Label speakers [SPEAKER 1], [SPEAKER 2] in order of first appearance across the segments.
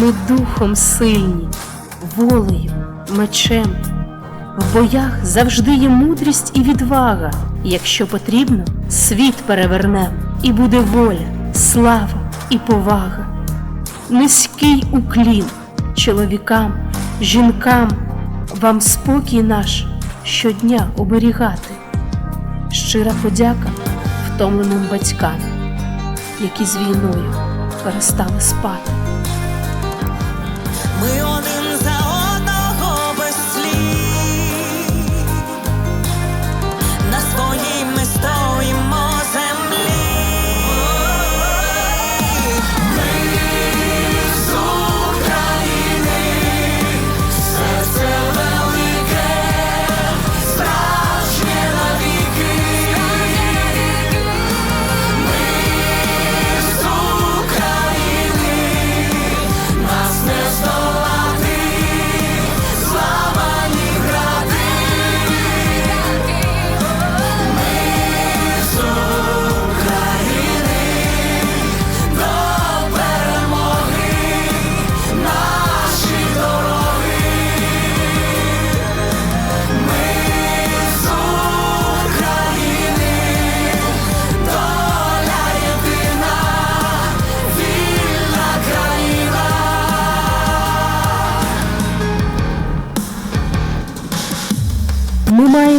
[SPEAKER 1] Ми духом сильні, волею, мечем. В боях завжди є мудрість і відвага. Якщо потрібно, світ перевернем, і буде воля, слава і повага. Низький уклін чоловікам, жінкам, вам спокій наш щодня оберігати. Щира подяка втомленим батькам, які з війною перестали спати.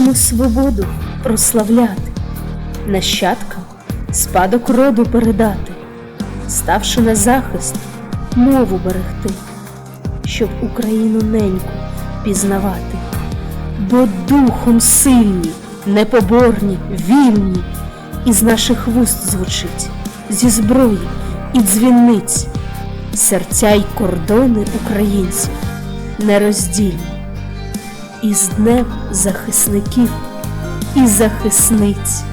[SPEAKER 1] Маємо свободу прославляти, нащадкам спадок роду передати, ставши на захист, мову берегти, щоб Україну неньку пізнавати, бо духом сильні, непоборні, вільні, із наших вуст звучить, зі зброї і дзвіниць, серця й кордони українців нероздільні із Днем захисників і захисниць.